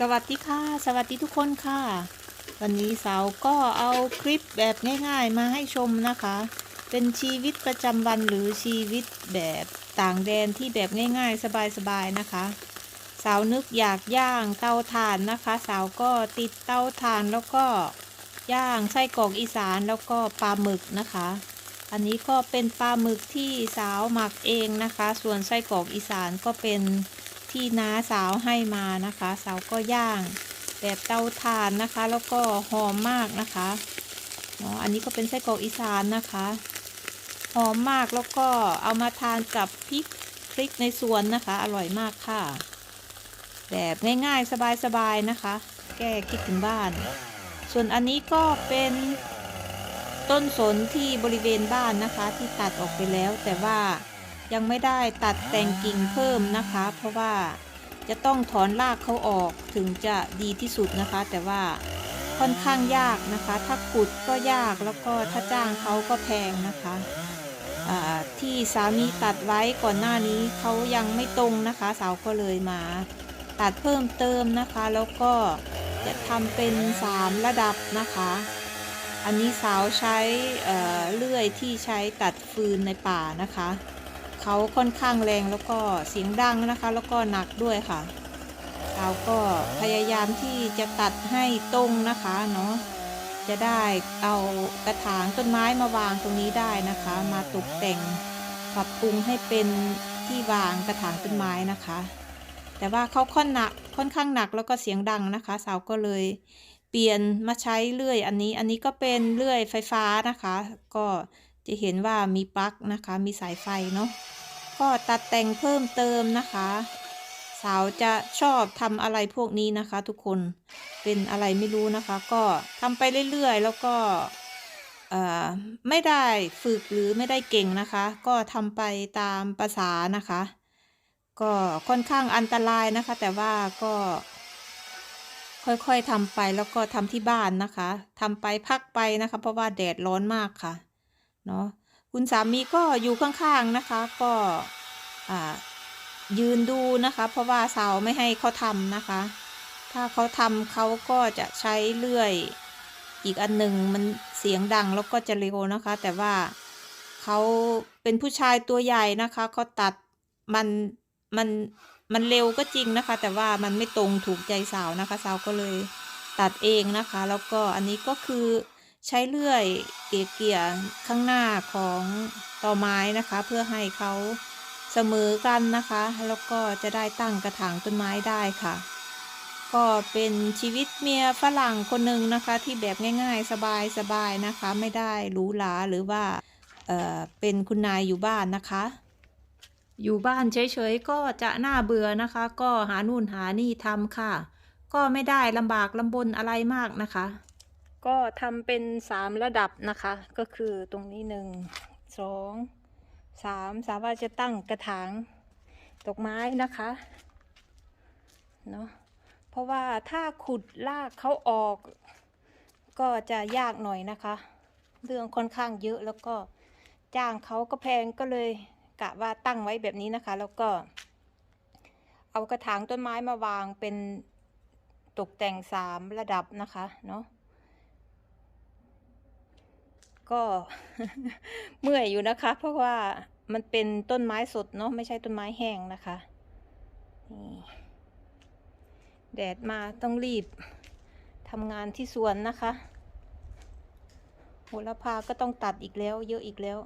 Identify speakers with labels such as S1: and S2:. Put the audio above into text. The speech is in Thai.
S1: สวัสดีค่ะ สวัสดีทุกคนค่ะ วันนี้สาวก็เอาคลิปแบบง่ายๆมาให้ชมนะคะ เป็นชีวิตประจำวันหรือชีวิตแบบต่างแดนที่แบบง่ายๆ สบายๆนะคะ สาวนึกอยากย่างเตาถ่านนะคะ สาวก็ติดเตาถ่านแล้วก็ย่างไส้กรอกอีสานแล้วก็ปลาหมึกนะคะ อันนี้ก็เป็นปลาหมึกที่สาวหมักเองนะคะ ส่วนไส้กรอกอีสานก็เป็น ที่น้าสาวให้มานะคะ สาวก็ย่างแบบเตาถ่านนะคะ แล้วก็หอมมากนะคะเนาะอันนี้ก็เป็นไส้กรอกอีสานนะคะหอมมากแล้วก็เอามาทานกับพริกพริกในสวนนะคะ อร่อยมากค่ะ แบบง่ายๆสบายๆนะคะ แก้คิดถึงบ้าน ส่วนอันนี้ก็เป็นต้นสนที่บริเวณบ้านนะคะ ที่ตัดออกไปแล้วแต่ว่า ยังไม่ได้ตัดแต่งกิ่งเพิ่มนะคะ เพราะว่าจะต้องถอนรากเขาออกถึงจะดีที่สุดนะคะ แต่ว่าค่อนข้างยากนะคะ ถ้าขุดก็ยากแล้วก็ถ้าจ้างเขาก็แพงนะคะที่สามีตัดไว้ก่อนหน้านี้เขายังไม่ตรงนะคะ สาวก็เลยมา ตัดเพิ่มเติมนะคะ แล้วก็จะทำเป็นสามระดับนะคะ อันนี้สาวใช้เลื่อยที่ใช้ตัดฟืนในป่านะคะ เขาค่อนข้างแรงแล้วก็เสียงดังนะคะ แล้วก็หนักด้วยค่ะสาก็พยายามที่จะตัดให้ตรงนะคะเนาะจะได้เอากระถางต้นไม้มาวางตรงนี้ได้นะคะ มาตกแต่งปรับปรุงให้เป็นที่วางกระถางต้นไม้นะคะ แต่ว่าเขาค่อนหนักค่อนข้างหนักแล้วก็เสียงดังนะคะสาวก็เลยเปลี่ยนมาใช้เลื่อยอันนี้ อันนี้ก็เป็นเลื่อยไฟฟ้านะคะ ก็ จะเห็นว่ามีปลั๊กนะคะ มีสายไฟเนาะก็ตัดแต่งเพิ่มเติมนะคะ สาวจะชอบทำอะไรพวกนี้นะคะ ทุกคนเป็นอะไรไม่รู้นะคะ ก็ทำไปเรื่อยๆ แล้วก็ไม่ได้ฝึกหรือไม่ได้เก่งนะคะ ก็ทำไปตามภาษานะคะ ก็ค่อนข้างอันตรายนะคะ แต่ว่าก็ ค่อยๆทำไปแล้วก็ทำที่บ้านนะคะทำไปพักไปนะคะ เพราะว่าแดดร้อนมากค่ะ เนาะคุณสามีก็อยู่ข้างๆนะคะ ก็ยืนดูนะคะ เพราะว่าสาวไม่ให้เขาทำนะคะ ถ้าเขาทำเขาก็จะใช้เลื่อยอีกอันหนึ่งมันเสียงดังแล้วก็จะเร็วนะคะ แต่ว่าเขาเป็นผู้ชายตัวใหญ่นะคะเขาตัดมันมันมันเร็วก็จริงนะคะ แต่ว่ามันไม่ตรงถูกใจสาวนะคะ สาวก็เลยตัดเองนะคะ แล้วก็อันนี้ก็คือ ใช้เลื่อยเกี่ยๆข้างหน้าของตอไม้นะคะ เพื่อให้เขาเสมอกันนะคะ แล้วก็จะได้ตั้งกระถางต้นไม้ได้ค่ะ ก็เป็นชีวิตเมียฝรั่งคนหนึ่งนะคะ ที่แบบง่ายๆสบายๆนะคะ ไม่ได้หรูหราหรือว่าเอ่อเป็นคุณนายอยู่บ้านนะคะ อยู่บ้านเฉยๆก็จะน่าเบื่อนะคะ ก็หานู่นหานี่ทำค่ะ ก็ไม่ได้ลำบากลำบนอะไรมากนะคะ ก็ทำเป็นสามระดับนะคะ ก็คือตรงนี้หนึ่งสองสามสามารถจะตั้งกระถางดอกไม้นะคะเนาะเพราะว่าถ้าขุดลากเขาออก ก็จะยากหน่อยนะคะ เรื่องค่อนข้างเยอะแล้วก็จ้างเขาก็แพงก็เลยกะว่าตั้งไว้แบบนี้นะคะ แล้วก็ เอากระถางต้นไม้มาวางเป็นตกแต่งสามระดับนะคะเนาะ ก็เมื่อยอยู่นะคะ เพราะว่ามันเป็นต้นไม้สดเนาะไม่ใช่ต้นไม้แห้งนะคะแดดมาต้องรีบทำงานที่สวนนะคะโหระพาก็ต้องตัดอีกแล้ว เยอะอีกแล้ว